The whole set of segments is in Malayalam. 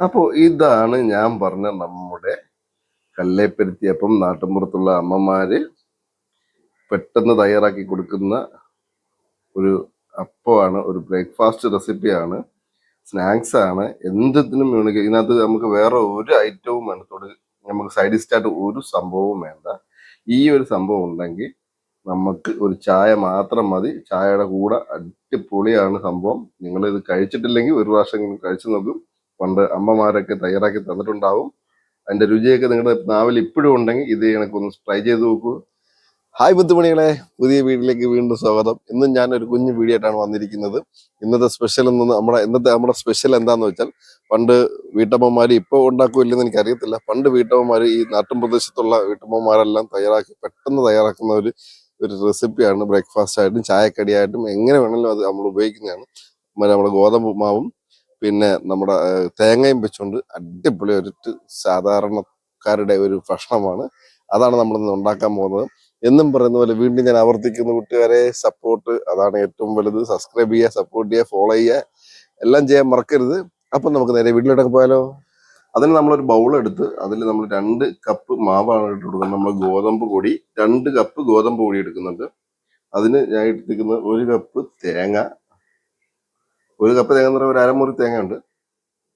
അപ്പോൾ ഇതാണ് ഞാൻ പറഞ്ഞ നമ്മുടെ കല്ലേപ്പരുത്തിയപ്പം നാട്ടിൻപുറത്തുള്ള അമ്മമാര് പെട്ടെന്ന് തയ്യാറാക്കി കൊടുക്കുന്ന ഒരു അപ്പമാണ് ഒരു ബ്രേക്ക്ഫാസ്റ്റ് റെസിപ്പിയാണ് സ്നാക്സ് ആണ്. എന്തിനും വേണമെങ്കിൽ ഇതിനകത്ത് നമുക്ക് വേറെ ഒരു ഐറ്റവും വേണ്ടത്തോട് നമുക്ക് സൈഡ് ഡിസ്റ്റായിട്ട് ഒരു സംഭവവും വേണ്ട. ഈ ഒരു സംഭവം ഉണ്ടെങ്കിൽ നമുക്ക് ഒരു ചായ മാത്രം മതി. ചായയുടെ കൂടെ അടിപൊളിയാണ് സംഭവം. നിങ്ങൾ ഇത് കഴിച്ചിട്ടില്ലെങ്കിൽ ഒരു പ്രാവശ്യം കഴിച്ചു നോക്കും. പണ്ട് അമ്മമാരൊക്കെ തയ്യാറാക്കി തന്നിട്ടുണ്ടാവും. അതിന്റെ രുചിയൊക്കെ നിങ്ങളുടെ നാവിൽ ഇപ്പോഴും ഉണ്ടെങ്കിൽ ഇത് ഒന്ന് ട്രൈ ചെയ്ത് നോക്കൂ. ഹായ് ബുദ്ധിമണികളെ പുതിയ വീട്ടിലേക്ക് വീണ്ടും സ്വാഗതം. ഇന്നും ഞാൻ ഒരു കുഞ്ഞു വീഡിയോ ആയിട്ടാണ് വന്നിരിക്കുന്നത്. ഇന്നത്തെ സ്പെഷ്യൽ എന്ന് നമ്മുടെ ഇന്നത്തെ നമ്മുടെ സ്പെഷ്യൽ എന്താന്ന് വെച്ചാൽ പണ്ട് വീട്ടമ്മമാര് ഇപ്പോൾ ഉണ്ടാക്കുമില്ലെന്ന് എനിക്ക് അറിയത്തില്ല പണ്ട് വീട്ടമ്മമാര് ഈ നാട്ടിൻ പ്രദേശത്തുള്ള വീട്ടമ്മമാരെല്ലാം തയ്യാറാക്കി പെട്ടെന്ന് തയ്യാറാക്കുന്ന ഒരു ഒരു റെസിപ്പിയാണ് ബ്രേക്ക്ഫാസ്റ്റ് ആയിട്ടും ചായക്കടിയായിട്ടും എങ്ങനെ വേണമെങ്കിലും അത് നമ്മൾ ഉപയോഗിക്കുന്നതാണ്. നമ്മുടെ ഗോതമ്പ് മാവും പിന്നെ നമ്മുടെ തേങ്ങയും വെച്ചുകൊണ്ട് അടിപൊളി ഒരു സാധാരണക്കാരുടെ ഒരു ഭക്ഷണമാണ്. അതാണ് നമ്മൾ ഇന്ന് ഉണ്ടാക്കാൻ പോകുന്നത്. എന്നും പറയുന്ന പോലെ വീണ്ടും ഞാൻ ആവർത്തിക്കുന്ന കൂട്ടുകാരെ. സപ്പോർട്ട് അതാണ് ഏറ്റവും വലുത്. സബ്സ്ക്രൈബ് ചെയ്യുക സപ്പോർട്ട് ചെയ്യുക ഫോളോ ചെയ്യുക. എല്ലാം ചെയ്യാൻ മറക്കരുത്. അപ്പം നമുക്ക് നേരെ വീട്ടിലോട്ടൊക്കെ പോയാലോ? അതിന് നമ്മളൊരു ബൗൾ എടുത്ത് അതിൽ നമ്മൾ രണ്ട് കപ്പ് മാവാണ് ഇട്ട് കൊടുക്കുന്നത്. നമ്മൾ ഗോതമ്പ് പൊടി രണ്ട് കപ്പ് ഗോതമ്പ് പൊടി എടുക്കുന്നുണ്ട്. അതിന് ഞാൻ എടുത്തിരിക്കുന്നത് ഒരു കപ്പ് തേങ്ങ ഒരു കപ്പ് തേങ്ങ എന്ന് പറയുമ്പോൾ ഒരു അരമുറി തേങ്ങ ഉണ്ട്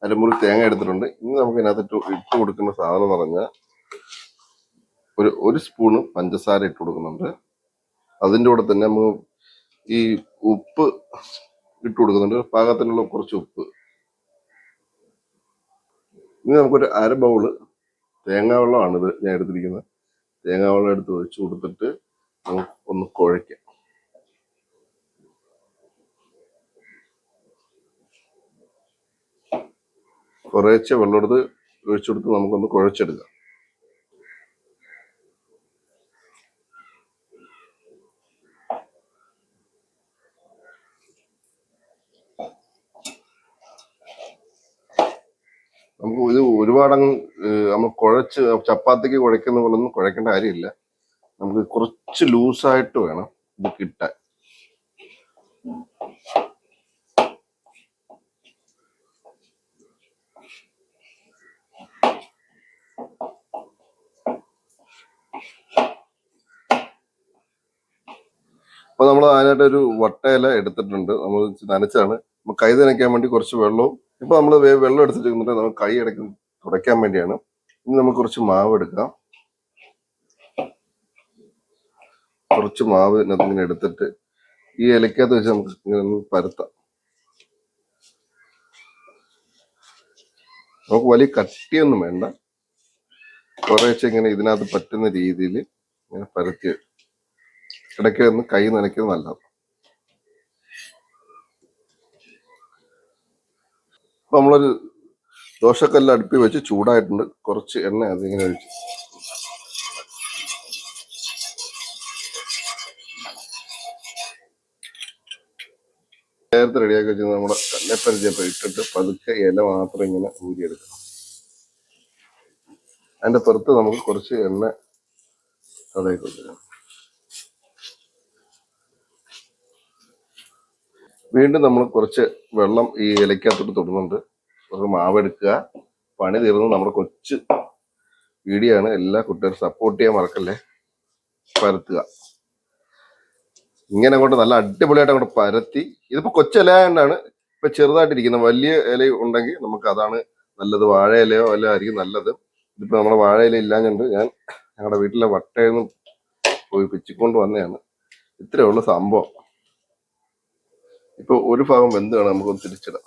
അരമുറി തേങ്ങ എടുത്തിട്ടുണ്ട്. ഇനി നമുക്ക് ഇതിനകത്ത് ഇട്ട് കൊടുക്കുന്ന സാധനം എന്ന് പറഞ്ഞാൽ ഒരു ഒരു സ്പൂണ് പഞ്ചസാര ഇട്ട് കൊടുക്കുന്നുണ്ട്. അതിന്റെ കൂടെ തന്നെ നമുക്ക് ഈ ഉപ്പ് ഇട്ട് കൊടുക്കുന്നുണ്ട്. പാകത്തിനുള്ള കുറച്ച് ഉപ്പ്. ഇനി നമുക്കൊരു അര ബൗൾ തേങ്ങാ വെള്ളമാണ് ഇത് ഞാൻ എടുത്തിരിക്കുന്നത്. തേങ്ങാ വെള്ളം എടുത്ത് ഒഴിച്ച് കൊടുത്തിട്ട് നമുക്ക് ഒന്ന് കുഴയ്ക്കാം. കുറേശ്ശെ വെള്ളമെടുത്ത് ഒഴിച്ചെടുത്ത് നമുക്കൊന്ന് കുഴച്ചെടുക്കാം. നമുക്ക് ഇത് ഒരുപാടങ്ങ് നമ്മൾ കുഴച്ച് ചപ്പാത്തിക്ക് കുഴക്കുന്ന പോലെ ഒന്നും കുഴക്കേണ്ട കാര്യമില്ല. നമുക്ക് കുറച്ച് ലൂസായിട്ട് വേണം ഇത് കിട്ടാൻ. അപ്പൊ നമ്മൾ അതിനായിട്ട് ഒരു വട്ടയില എടുത്തിട്ടുണ്ട്. നമ്മൾ നനച്ചാണ്. നമ്മൾ കൈ നനയ്ക്കാൻ വേണ്ടി കുറച്ച് വെള്ളവും ഇപ്പൊ നമ്മൾ വെള്ളം എടുത്തിട്ട് നമ്മൾ കൈ ഇടയ്ക്ക് തുടയ്ക്കാൻ വേണ്ടിയാണ്. ഇനി നമുക്ക് കുറച്ച് മാവ് എടുക്കാം. കുറച്ച് മാവ് ഇതിനകത്ത് ഇങ്ങനെ എടുത്തിട്ട് ഈ ഇലക്കകത്ത് വെച്ച് നമുക്ക് ഇങ്ങനെ പരത്താം. നമുക്ക് വലിയ കട്ടിയൊന്നും വേണ്ട. കുറേശ്ശെ ഇങ്ങനെ ഇതിനകത്ത് പറ്റുന്ന രീതിയിൽ ഇങ്ങനെ പരത്തി ഇടയ്ക്ക് ഒന്ന് കൈ നനയ്ക്കുന്നത് നല്ലത്. നമ്മളൊരു ദോശക്കല്ല് അടുപ്പി വെച്ച് ചൂടായിട്ടുണ്ട്. കുറച്ച് എണ്ണ അതിങ്ങനെ ഒഴിച്ച്. നേരത്തെ റെഡിയാക്കി വെച്ച് നമ്മുടെ കല്ലപ്പരിചയപ്പം ഇട്ടിട്ട് പതുക്കെ ഇല മാത്രം ഇങ്ങനെ ഊരിയെടുക്കണം. അതിന്റെ പുറത്ത് നമുക്ക് കുറച്ച് എണ്ണ തടയി കൊടുക്കണം വീണ്ടും നമ്മൾ കുറച്ച് വെള്ളം ഈ ഇലക്കകത്തോട്ട് തൊടുന്നുണ്ട്. കുറച്ച് മാവെടുക്കുക പണി തീർന്ന് നമ്മുടെ കൊച്ചു വീടിയാണ് എല്ലാ കുട്ടികളും സപ്പോർട്ട് ചെയ്യാൻ മറക്കല്ലേ? പരത്തുക. ഇങ്ങനെ അങ്ങോട്ട് നല്ല അടിപൊളിയായിട്ട് അങ്ങോട്ട് പരത്തി. ഇതിപ്പോ കൊച്ചിലയാണ്ടാണ് ഇപ്പൊ ചെറുതായിട്ടിരിക്കുന്നത് വലിയ ഇല ഉണ്ടെങ്കിൽ നമുക്ക് അതാണ് നല്ലത്. വാഴ ഇലയോ അല്ല ആയിരിക്കും നല്ലത്. ഇതിപ്പോ നമ്മുടെ വാഴ ഇല ഇല്ലാഞ്ഞുണ്ട് ഞാൻ ഞങ്ങളുടെ വീട്ടിലെ വട്ടയെന്ന് പോയി പിച്ചിക്കൊണ്ട് വന്നതാണ്. ഇത്രയേ ഉള്ളൂ സംഭവം. ഇപ്പൊ ഒരു ഭാഗം വെന്ത് വേണം നമുക്ക് തിരിച്ചിടാം.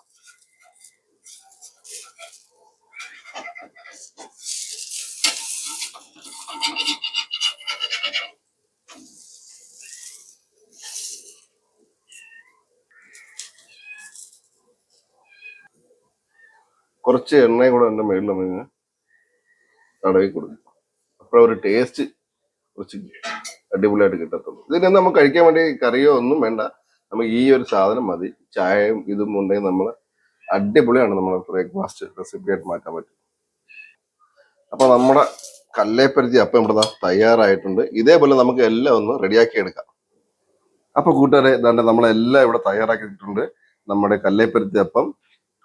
കുറച്ച് എണ്ണയും കൂടെ എന്റെ മേളിൽ നമുക്ക് തടവി കൊടുക്കും. അപ്പോൾ ഒരു ടേസ്റ്റ് കുറച്ച് അടിപൊളിയായിട്ട് കിട്ടത്തുള്ളൂ. ഇതിനെ നമുക്ക് കഴിക്കാൻ വേണ്ടി കറിയോ ഒന്നും വേണ്ട. നമുക്ക് ഈ ഒരു സാധനം മതി. ചായയും ഇതും ഉണ്ടെങ്കിൽ നമ്മൾ അടിപൊളിയാണ് നമ്മൾ ബ്രേക്ക്ഫാസ്റ്റ് റെസിപ്പി ആയിട്ട് മാറ്റാൻ പറ്റും. അപ്പൊ നമ്മുടെ കല്ലേപ്പരുത്തി അപ്പം ഇവിടെ തയ്യാറായിട്ടുണ്ട്. ഇതേപോലെ നമുക്ക് എല്ലാം ഒന്ന് റെഡിയാക്കി എടുക്കാം. അപ്പൊ കൂട്ടുകാരെ ഇതാണ്ട് നമ്മളെല്ലാം ഇവിടെ തയ്യാറാക്കിയിട്ടുണ്ട്. നമ്മുടെ കല്ലേപ്പരുത്തി അപ്പം.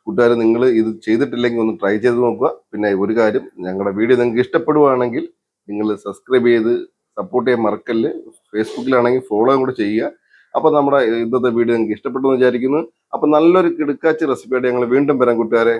കൂട്ടുകാരെ നിങ്ങൾ ഇത് ചെയ്തിട്ടില്ലെങ്കിൽ ഒന്ന് ട്രൈ ചെയ്ത് നോക്കുക. പിന്നെ ഒരു കാര്യം ഞങ്ങളുടെ വീഡിയോ നിങ്ങൾക്ക് ഇഷ്ടപ്പെടുവാണെങ്കിൽ നിങ്ങൾ സബ്സ്ക്രൈബ് ചെയ്ത് സപ്പോർട്ട് ചെയ്യാൻ മറക്കല്ല്. ഫേസ്ബുക്കിലാണെങ്കിൽ ഫോളോ കൂടെ ചെയ്യുക. അപ്പൊ നമ്മുടെ ഇന്നത്തെ വീഡിയോ നിങ്ങൾക്ക് ഇഷ്ടപ്പെട്ടു എന്ന് വിചാരിക്കുന്നു. അപ്പൊ നല്ലൊരു കിടുക്കാച്ചി റെസിപ്പിയായിട്ട് ഞങ്ങൾ വീണ്ടും വരാം കൂട്ടുകാരെ.